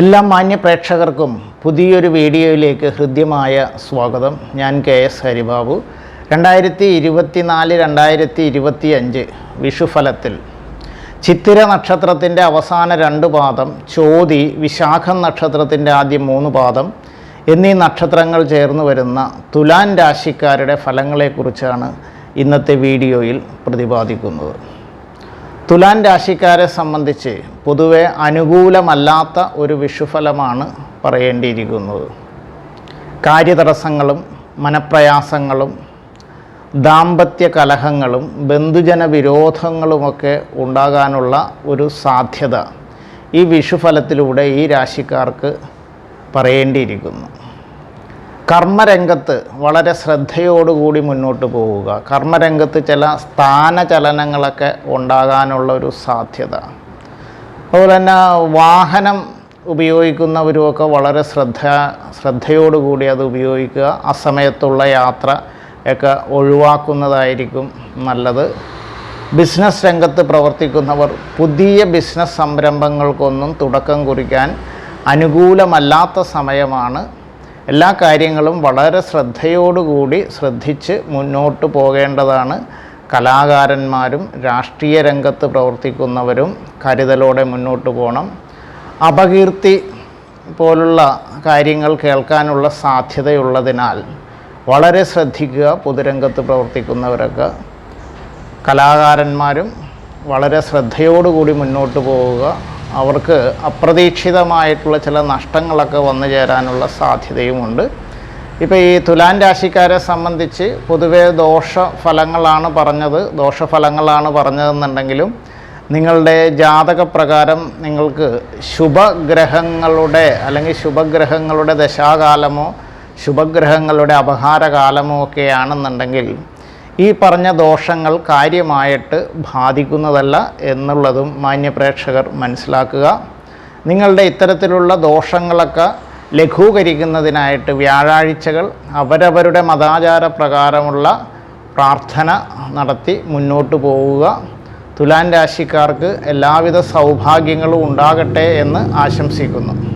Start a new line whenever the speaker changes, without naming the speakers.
എല്ലാ മാന്യ പ്രേക്ഷകർക്കും പുതിയൊരു വീഡിയോയിലേക്ക് ഹൃദ്യമായ സ്വാഗതം. ഞാൻ കെ എസ് ഹരിബാബു. രണ്ടായിരത്തി ഇരുപത്തിനാല് രണ്ടായിരത്തി ഇരുപത്തി അഞ്ച് വിഷുഫലത്തിൽ ചിത്തിര നക്ഷത്രത്തിന്റെ അവസാന രണ്ട് പാദം ചോതി വിശാഖം നക്ഷത്രത്തിന്റെ ആദ്യം മൂന്ന് പാദം എന്നീ നക്ഷത്രങ്ങൾ ചേർന്ന് വരുന്ന തുലാൻ രാശിക്കാരുടെ ഫലങ്ങളെക്കുറിച്ചാണ് ഇന്നത്തെ വീഡിയോയിൽ പ്രതിപാദിക്കുന്നത്. തുലാൻ രാശിക്കാരെ സംബന്ധിച്ച് പൊതുവെ അനുകൂലമല്ലാത്ത ഒരു വിഷുഫലമാണ് പറയേണ്ടിയിരിക്കുന്നത്. കാര്യതടസ്സങ്ങളും മനപ്രയാസങ്ങളും ദാമ്പത്യ കലഹങ്ങളും ബന്ധുജന വിരോധങ്ങളുമൊക്കെ ഉണ്ടാകാനുള്ള ഒരു സാധ്യത ഈ വിഷുഫലത്തിലൂടെ ഈ രാശിക്കാർക്ക് പറയേണ്ടിയിരിക്കുന്നു. കർമ്മരംഗത്ത് വളരെ ശ്രദ്ധയോടുകൂടി മുന്നോട്ട് പോവുക. കർമ്മരംഗത്ത് ചില സ്ഥാനചലനങ്ങളൊക്കെ ഉണ്ടാകാനുള്ള ഒരു സാധ്യത. അതുപോലെ തന്നെ വാഹനം ഉപയോഗിക്കുന്നവരുമൊക്കെ വളരെ ശ്രദ്ധ ശ്രദ്ധയോടുകൂടി അത് ഉപയോഗിക്കുക. അസമയത്തുള്ള യാത്ര ഒക്കെ ഒഴിവാക്കുന്നതായിരിക്കും നല്ലത്. ബിസിനസ് രംഗത്ത് പ്രവർത്തിക്കുന്നവർ പുതിയ ബിസിനസ് സംരംഭങ്ങൾക്കൊന്നും തുടക്കം കുറിക്കാൻ അനുകൂലമല്ലാത്ത സമയമാണ് എല്ലാ കാര്യങ്ങളും വളരെ ശ്രദ്ധയോടുകൂടി ശ്രദ്ധിച്ച് മുന്നോട്ട് പോകേണ്ടതാണ്. കലാകാരന്മാരും രാഷ്ട്രീയ രംഗത്ത് പ്രവർത്തിക്കുന്നവരും കരുതലോടെ മുന്നോട്ട് പോകണം. അപകീർത്തി പോലുള്ള കാര്യങ്ങൾ കേൾക്കാനുള്ള സാധ്യതയുള്ളതിനാൽ വളരെ ശ്രദ്ധിക്കുക പൊതുരംഗത്ത് പ്രവർത്തിക്കുന്നവരൊക്കെ. കലാകാരന്മാരും വളരെ ശ്രദ്ധയോടുകൂടി മുന്നോട്ട് പോവുക. അവർക്ക് അപ്രതീക്ഷിതമായിട്ടുള്ള ചില നഷ്ടങ്ങളൊക്കെ വന്നു ചേരാനുള്ള സാധ്യതയുമുണ്ട്. ഇപ്പോൾ ഈ തുലാൻ രാശിക്കാരെ സംബന്ധിച്ച് പൊതുവേ ദോഷഫലങ്ങളാണ് പറഞ്ഞത്. ദോഷഫലങ്ങളാണ് പറഞ്ഞതെന്നുണ്ടെങ്കിലും നിങ്ങളുടെ ജാതകപ്രകാരം നിങ്ങൾക്ക് ശുഭഗ്രഹങ്ങളുടെ അല്ലെങ്കിൽ ശുഭഗ്രഹങ്ങളുടെ ദശാകാലമോ ശുഭഗ്രഹങ്ങളുടെ അപഹാരകാലമോ ഒക്കെ ആണെന്നുണ്ടെങ്കിൽ ഈ പറഞ്ഞ ദോഷങ്ങൾ കാര്യമായിട്ട് ബാധിക്കുന്നതല്ല എന്നുള്ളതും മാന്യപ്രേക്ഷകർ മനസ്സിലാക്കുക. നിങ്ങളുടെ ഇത്തരത്തിലുള്ള ദോഷങ്ങളൊക്കെ ലഘൂകരിക്കുന്നതിനായിട്ട് വ്യാഴാഴ്ചകൾ അവരവരുടെ മതാചാര പ്രകാരമുള്ള പ്രാർത്ഥന നടത്തി മുന്നോട്ട് പോവുക. തുലാൻ രാശിക്കാർക്ക് എല്ലാവിധ സൗഭാഗ്യങ്ങളും ഉണ്ടാകട്ടെ എന്ന് ആശംസിക്കുന്നു.